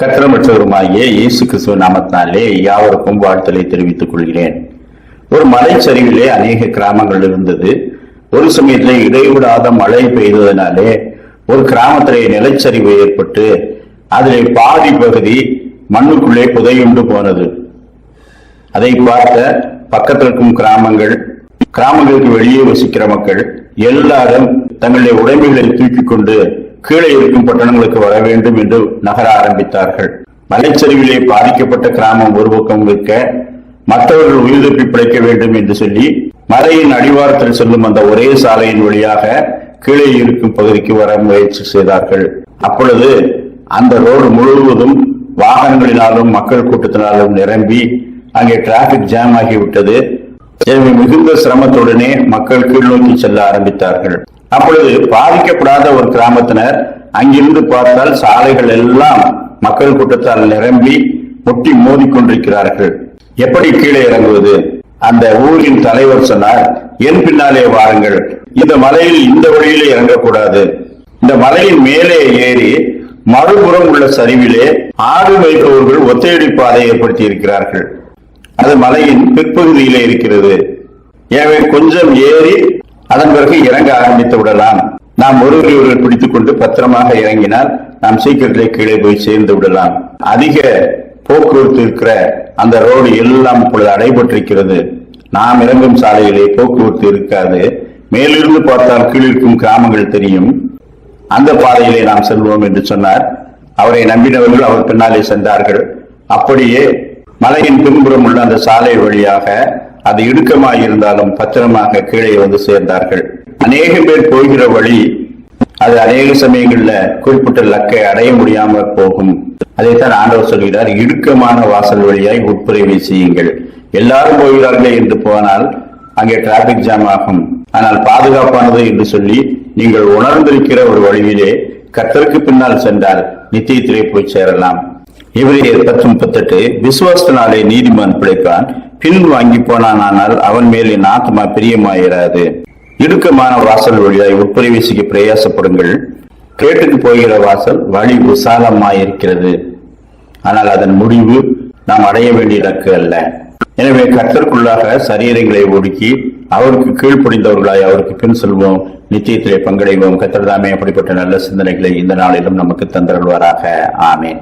கத்திரமற்றவருமாகிய இயேசு கிறிஸ்துவ நாமத்தினாலே யாவருக்கும் வாழ்த்தலை தெரிவித்துக் கொள்கிறேன். ஒரு மலைச்சரிவிலே அநேக கிராமங்கள் இருந்தது. ஒரு சமயத்திலே இடைவிடாத மழை பெய்ததினாலே ஒரு கிராமத்திலே நிலச்சரிவு ஏற்பட்டு அதிலே பாதி பகுதி மண்ணுக்குள்ளே புதையுண்டு போனது. அதை பார்த்த பக்கத்தில் இருக்கும் கிராமங்கள் கிராமங்களுக்கு வெளியே வசிக்கிற மக்கள் எல்லாரும் தங்களுடைய உடைமைகளை தூக்கிக் கொண்டு கீழே இருக்கும் பட்டணங்களுக்கு வர வேண்டும் என்று நகர ஆரம்பித்தார்கள். மலைச்சரிவிலே பாதிக்கப்பட்ட கிராமம் ஒரு பக்கம் இருக்க மற்றவர்கள் உயிர் தப்பி பிழைக்க வேண்டும் என்று சொல்லி மலையின் அடிவாரத்தில் செல்லும் அந்த ஒரே சாலையின் வழியாக கீழே இருக்கும் பகுதிக்கு வர முயற்சி செய்தார்கள். அப்பொழுது அந்த ரோடு முழுவதும் வாகனங்களினாலும் மக்கள் கூட்டத்தினாலும் நிரம்பி அங்கே டிராபிக் ஜாம் ஆகிவிட்டது. எனவே மிகுந்த சிரமத்துடனே மக்கள் கீழ்நோக்கி செல்ல ஆரம்பித்தார்கள். அப்பொழுது பாதிக்கப்படாத ஒரு கிராமத்தினர் அங்கிருந்து பார்த்தால் சாலைகள் எல்லாம் மக்கள் கூட்டத்தால் நிரம்பி முட்டி மோதிக்கொண்டிருக்கிறார்கள். எப்படி கீழே இறங்குவது? அந்த ஊரின் தலைவர் சொன்னார் என் பின்னாலே வாருங்கள். இந்த மலையில் இந்த வழியிலே இறங்கக்கூடாது. இந்த மலையின் மேலே ஏறி மறுபுறம் உள்ள சரிவிலே ஆடு வைப்பவர்கள் ஒத்தையடி பாதை ஏற்படுத்தி இருக்கிறார்கள் அது மலையின் பிற்பகுதியிலே இருக்கிறது. எனவே கொஞ்சம் ஏறி அதன் பிறகு இறங்க ஆரம்பித்து விடலாம். நாம் ஒருவரை ஒருவர் பிடித்துக் கொண்டு பத்திரமாக இறங்கினால் நாம் சீக்கிரத்திலே கீழே போய் சேர்ந்து விடலாம். அதிக போக்குவரத்து இருக்கிற அந்த ரோடு எல்லாம் இப்பொழுது அடைபட்டிருக்கிறது. நாம் இறங்கும் சாலையிலே போக்குவரத்து இருக்காது. மேலிருந்து பார்த்தால் கீழிருக்கும் கிராமங்கள் தெரியும். அந்த பாதையிலே நாம் செல்வோம் என்று சொன்னார். அவரை நம்பினவர்கள் அவர் பின்னாலே சென்றார்கள். அப்படியே மலையின் பின்புறம் உள்ள அந்த சாலை வழியாக அது இடுக்கமாய் இருந்தாலும் பத்திரமாக கீழே வந்து சேர்ந்தார்கள். அநேக பேர் போகிற வழி அது அநேக சமயங்கள்ல குறிப்பிட்ட லக்கை அடைய முடியாம போகும். அதைத்தான் ஆண்டவர் சொல்கிறார் இடுக்கமான வாசல் வழியாய் உட்புறவை செய்யுங்கள். எல்லாரும் போகிறார்களே என்று போனால் அங்கே டிராபிக் ஜாம் ஆகும். ஆனால் பாதுகாப்பானது என்று சொல்லி நீங்கள் உணர்ந்திருக்கிற ஒரு வழியிலே கத்தருக்கு பின்னால் சென்றால் நித்தியத்திலே போய் சேரலாம். இவரையர் பத்து முப்பத்தெட்டு. விசுவாசத்தினாலே நீதிமான் பிழைப்பான். பின் வாங்கி போனானால் அவன் மேல் என் ஆத்மா பிரியமாயிராது. இடுக்கமான வாசல் வழியாய் உட்பிரவேசிக்க பிரயாசப்படுங்கள். கேட்டுக்கு போகிற வாசல் வழி விசாலமாயிருக்கிறது. ஆனால் அதன் முடிவு நாம் அடைய வேண்டிய இலக்கு அல்ல. எனவே கத்தருக்குள்ளாக சரீரங்களை ஒடுக்கி அவருக்கு கீழ்ப்படிந்தவர்களாய் அவருக்கு பின் செல்வோம். நிச்சயத்திலே பங்கடைவோம். கத்தர்தாமே அப்படிப்பட்ட நல்ல சிந்தனைகளை இந்த நாளிலும் நமக்கு தந்தருள்வாராக. ஆமேன்.